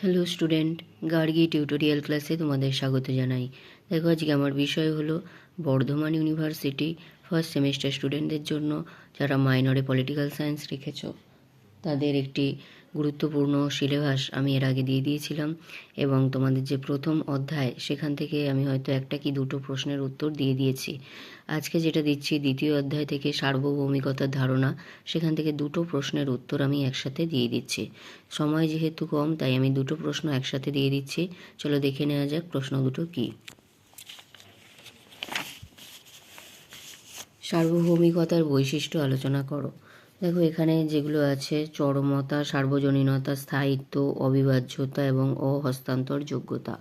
Hello student Gargi tutorial ক্লাসে তোমাদের স্বাগত জানাই। দেখো আজকে আমার বিষয় হলো বর্ধমান ইউনিভার্সিটি ফার্স্ট সেমিস্টার স্টুডেন্টদের জন্য যারা মাইনরে পলিটিক্যাল সায়েন্স রেখেছো, তাদের একটি গুরুত্বপূর্ণ সিলেবাস আমি এর আগে দিয়ে দিয়েছিলাম এবং তোমাদের যে প্রথম অধ্যায় সেখান থেকে আমি হয়তো একটা কি দুটো প্রশ্নের উত্তর দিয়ে দিয়েছি। আজকে যেটা দিচ্ছি দ্বিতীয় অধ্যায় থেকে সার্বভৌমিকতার ধারণা, সেখান থেকে দুটো প্রশ্নের উত্তর আমি একসাথে দিয়ে দিচ্ছি। সময় যেহেতু কম, তাই আমি দুটো প্রশ্ন একসাথে দিয়ে দিচ্ছি। চলো দেখে নেওয়া যাক প্রশ্ন দুটো কী। সার্বভৌমিকতার বৈশিষ্ট্য আলোচনা করো। দেখো এখানে যেগুলো আছে চরমতা সার্বজনীনতা স্থায়িত্ব অবিভাজ্যতা এবং অহস্তান্তর যোগ্যতা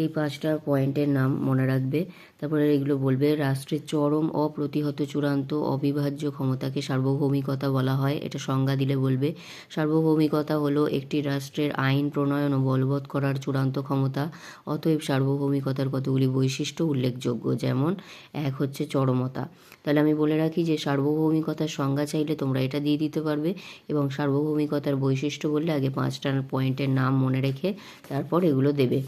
এই পাঁচটা পয়েন্টের নাম মনে রাখবে। তারপরে এগুলো বলবে, রাষ্ট্রের চরম অপ্রতিহত চূড়ান্ত অবিভাজ্য ক্ষমতাকে সার্বভৌমিকতা বলা হয়। এটা সংজ্ঞা দিলে বলবে, সার্বভৌমিকতা হলো একটি রাষ্ট্রের আইন, প্রণয়ন ও বলবৎ করার চূড়ান্ত ক্ষমতা। অতএব সার্বভৌমিকতার কতগুলি বৈশিষ্ট্য উল্লেখযোগ্য, যেমন এক হচ্ছে চরমতা। তাহলে আমি বলে রাখি যে, সার্বভৌমিকতার সংজ্ঞা চাইলে তোমরা এটা দিয়ে দিতে পারবে এবং সার্বভৌমিকতার বৈশিষ্ট্য বললে আগে পাঁচটা পয়েন্টের নাম মনে রেখে তারপর এগুলো দেবে।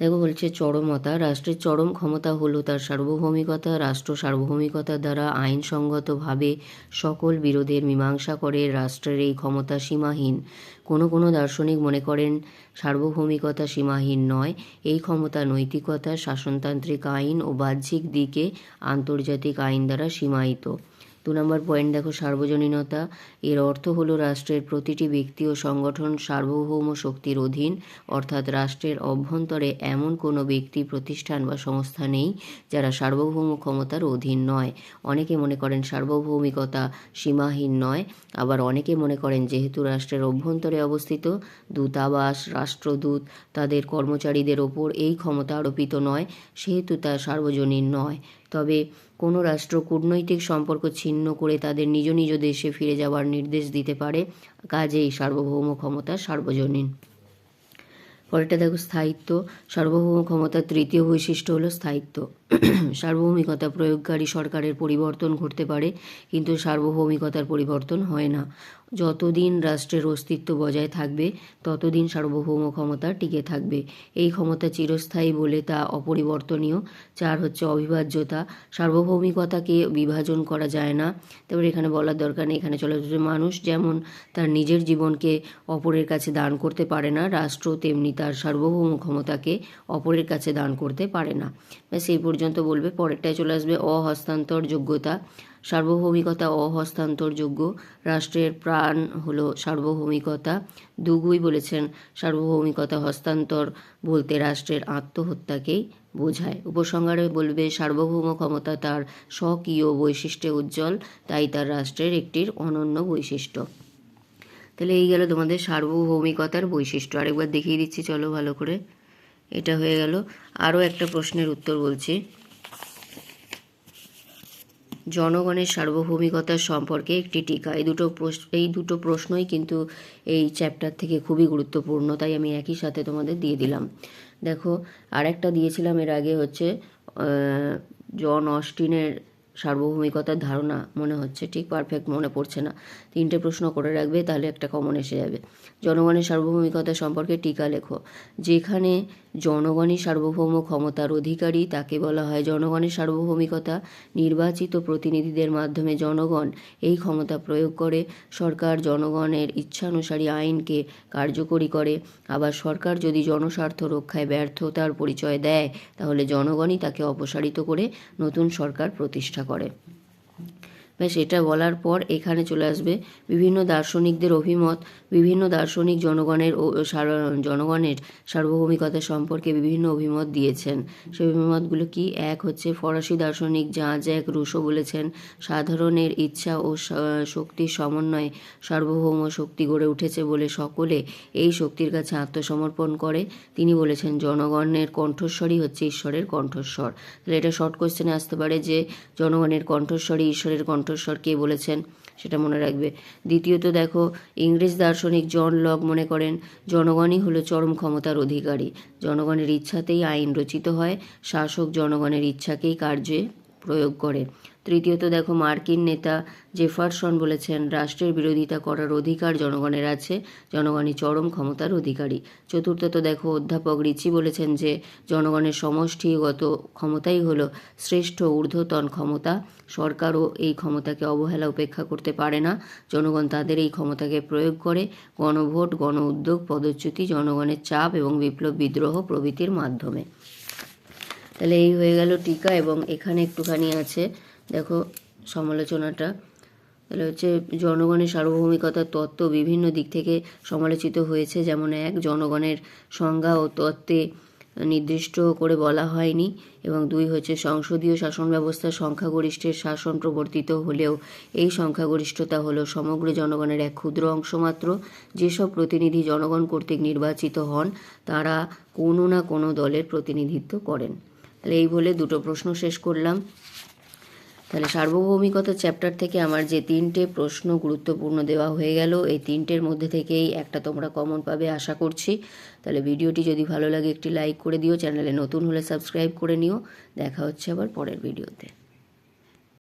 দেখো বলছে চরমতা, রাষ্ট্রের চরম ক্ষমতা হলো তার সার্বভৌমিকতা, রাষ্ট্র সার্বভৌমিকতা দ্বারা আইনসঙ্গতভাবে সকল বিরোধের মীমাংসা করে, রাষ্ট্রের এই ক্ষমতা সীমাহীন। কোনো কোনো দার্শনিক মনে করেন সার্বভৌমিকতা সীমাহীন নয়, এই ক্ষমতা নৈতিকতা, শাসনতান্ত্রিক আইন ও বাহ্যিক দিকে আন্তর্জাতিক আইন দ্বারা সীমায়িত। দু নম্বর পয়েন্ট দেখো, সার্বজনীনতা। এর অর্থ হলো রাষ্ট্রের প্রতিটি ব্যক্তি ও সংগঠন সার্বভৌম শক্তির অধীন, অর্থাৎ রাষ্ট্রের অভ্যন্তরে এমন কোনো ব্যক্তি, প্রতিষ্ঠান বা সংস্থা নেই যারা সার্বভৌম ক্ষমতার অধীন নয়। অনেকে মনে করেন সার্বভৌমিকতা সীমাহীন নয়, আবার অনেকে মনে করেন যেহেতু রাষ্ট্রের অভ্যন্তরে অবস্থিত, দূতাবাস, রাষ্ট্রদূত তাদের কর্মচারীদের ওপর এই ক্ষমতা আরোপিত নয়, সেহেতু তা সার্বজনীন নয়। তবে কোনো রাষ্ট্র কূটনৈতিক সম্পর্ক ছিন্ন করে তাদের নিজ নিজ দেশে ফিরে যাওয়ার নির্দেশ দিতে পারে, কাজেই সার্বভৌম ক্ষমতা সার্বজনীন। পরেরটা দেখো, স্থায়িত্ব। সার্বভৌম ক্ষমতার তৃতীয় বৈশিষ্ট্য হলো স্থায়িত্ব। সার্বভৌমিকতা প্রয়োগকারী সরকারের পরিবর্তন ঘটতে পারে, কিন্তু সার্বভৌমিকতার পরিবর্তন হয় না। যতদিন রাষ্ট্রের অস্তিত্ব বজায় থাকবে, ততদিন সার্বভৌম ক্ষমতা টিকে থাকবে। এই ক্ষমতা চিরস্থায়ী বলে তা অপরিবর্তনীয়। চার হচ্ছে অবিভাজ্যতা। সার্বভৌমিকতাকে বিভাজন করা যায় না। তারপরে এখানে বলার দরকার নেই। এখানে চলে মানুষ যেমন তার নিজের জীবনকে অপরের কাছে দান করতে পারে না, রাষ্ট্র তেমনি তার সার্বভৌম ক্ষমতাকে অপরের কাছে দান করতে পারে না। ব্যাস, এই পর্যন্ত বলবে। পরেরটায় চলে আসবে অহস্তান্তর যোগ্যতা সার্বভৌমিকতা অহস্তান্তরযোগ্য রাষ্ট্রের প্রাণ হলো সার্বভৌমিকতা। দুগুই বলেছেন, সার্বভৌমিকতা হস্তান্তর বলতে রাষ্ট্রের আত্মহত্যাকেই বোঝায়। উপসংহারে বলবে, সার্বভৌম ক্ষমতা তার স্বকীয় বৈশিষ্ট্যে উজ্জ্বল, তাই তার রাষ্ট্রের একটির অনন্য বৈশিষ্ট্য। তাহলে এই গেল তোমাদের সার্বভৌমিকতার বৈশিষ্ট্য। আরেকবার দেখিয়ে দিচ্ছি, চলো ভালো করে। এটা হয়ে গেল। আরও একটা প্রশ্নের উত্তর বলছি। জনগণের সার্বভৌমিকতা সম্পর্কে একটি টিকা। এই দুটো এই দুটো প্রশ্নই কিন্তু এই চ্যাপ্টার থেকে খুবই গুরুত্বপূর্ণ, তাই আমি একই সাথে তোমাদের দিয়ে দিলাম। দেখো, আরেকটা দিয়েছিলাম এর আগে হচ্ছে জন অস্টিনের সার্বভৌমিকতার ধারণা মনে হচ্ছে, ঠিক পারফেক্ট মনে পড়ছে না। তিনটে প্রশ্ন করে রাখবে, তাহলে একটা কমন এসে যাবে। জনগণের সার্বভৌমিকতা সম্পর্কে টিকা লেখো। যেখানে জনগণই সার্বভৌম ক্ষমতার অধিকারী, তাকে বলা হয় জনগণের সার্বভৌমিকতা। নির্বাচিত প্রতিনিধিদের মাধ্যমে জনগণ এই ক্ষমতা প্রয়োগ করে। সরকার জনগণের ইচ্ছানুসারী আইনকে কার্যকরী করে। আবার সরকার যদি জনস্বার্থ রক্ষায় ব্যর্থতার পরিচয় দেয়, তাহলে জনগণই তাকে অপসারিত করে নতুন সরকার প্রতিষ্ঠা করে। ব্যাস এটা বলার পর এখানে চলে আসবে বিভিন্ন দার্শনিকদের অভিমত, বিভিন্ন দার্শনিক জনগণের ও জনগণের সার্বভৌমিকতা সম্পর্কে বিভিন্ন অভিমত দিয়েছেন। সেই অভিমতগুলো কি? এক হচ্ছে ফরাসি দার্শনিক যা জ্যাক রুশো বলেছেন, সাধারণের ইচ্ছা ও শক্তির সমন্বয়ে সার্বভৌম শক্তি গড়ে উঠেছে বলে সকলে এই শক্তির কাছে আত্মসমর্পণ করে। তিনি বলেছেন, জনগণের কণ্ঠস্বরই হচ্ছে ঈশ্বরের কণ্ঠস্বর। তাহলে এটা শর্ট কোয়েশ্চেনে আসতে পারে যে, জনগণের কণ্ঠস্বরই ঈশ্বরের কণ্ঠ কণ্ঠস্বর কে বলেছেন? সেটা মনে রাখবে। দ্বিতীয়ত দেখো, ইংরেজ দার্শনিক জন লক মনে করেন, জনগণই হলো চরম ক্ষমতার অধিকারী। জনগণের ইচ্ছাতেই আইন রচিত হয়, শাসক জনগণের ইচ্ছাকেই কার্যে প্রয়োগ করে। তৃতীয়ত, দেখো, মার্কিন নেতা জেফারসন বলেছেন, রাষ্ট্রের বিরোধিতা করার অধিকার জনগণের আছে, জনগণই চরম ক্ষমতার অধিকারী। চতুর্থত, দেখো, অধ্যাপক রিচি বলেছেন যে, জনগণের সমষ্টিগত ক্ষমতাই হলো শ্রেষ্ঠ ঊর্ধ্বতন ক্ষমতা। সরকারও এই ক্ষমতাকে অবহেলা উপেক্ষা করতে পারে না। জনগণ তাদের এই ক্ষমতাকে প্রয়োগ করে। গণভোট গণ উদ্যোগ পদচ্যুতি, জনগণের চাপ এবং বিপ্লব বিদ্রোহ প্রভৃতির মাধ্যমে। তাহলে এই হয়ে গেল টিকা এবং এখানে একটুখানি আছে, দেখো সমালোচনাটা। তাহলে হচ্ছে জনগণের সার্বভৌমিকতার তত্ত্ব বিভিন্ন দিক থেকে সমালোচিত হয়েছে। যেমন এক, জনগণের সংজ্ঞা ও তত্ত্বে নির্দিষ্ট করে বলা হয়নি এবং দুই হচ্ছে সংসদীয় শাসন ব্যবস্থার সংখ্যাগরিষ্ঠের শাসন প্রবর্তিত হলেও এই সংখ্যাগরিষ্ঠতা হলো সমগ্র জনগণের এক ক্ষুদ্র অংশ মাত্র। যেসব প্রতিনিধি জনগণ কর্তৃক নির্বাচিত হন, তারা কোনো না কোনো দলের প্রতিনিধিত্ব করেন। তাহলে এই বলে দুটো প্রশ্ন শেষ করলাম। তাহলে সার্বভৌমিকতা চ্যাপ্টার থেকে আমার যে তিনটে প্রশ্ন গুরুত্বপূর্ণ দেওয়া হয়ে গেল, এই তিনটের মধ্যে থেকেই একটা তোমরা কমন পাবে আশা করছি। তাহলে ভিডিওটি যদি ভালো লাগে একটি লাইক করে দিও চ্যানেলে নতুন হলে সাবস্ক্রাইব করে নিও। দেখা হচ্ছে আবার পরের ভিডিওতে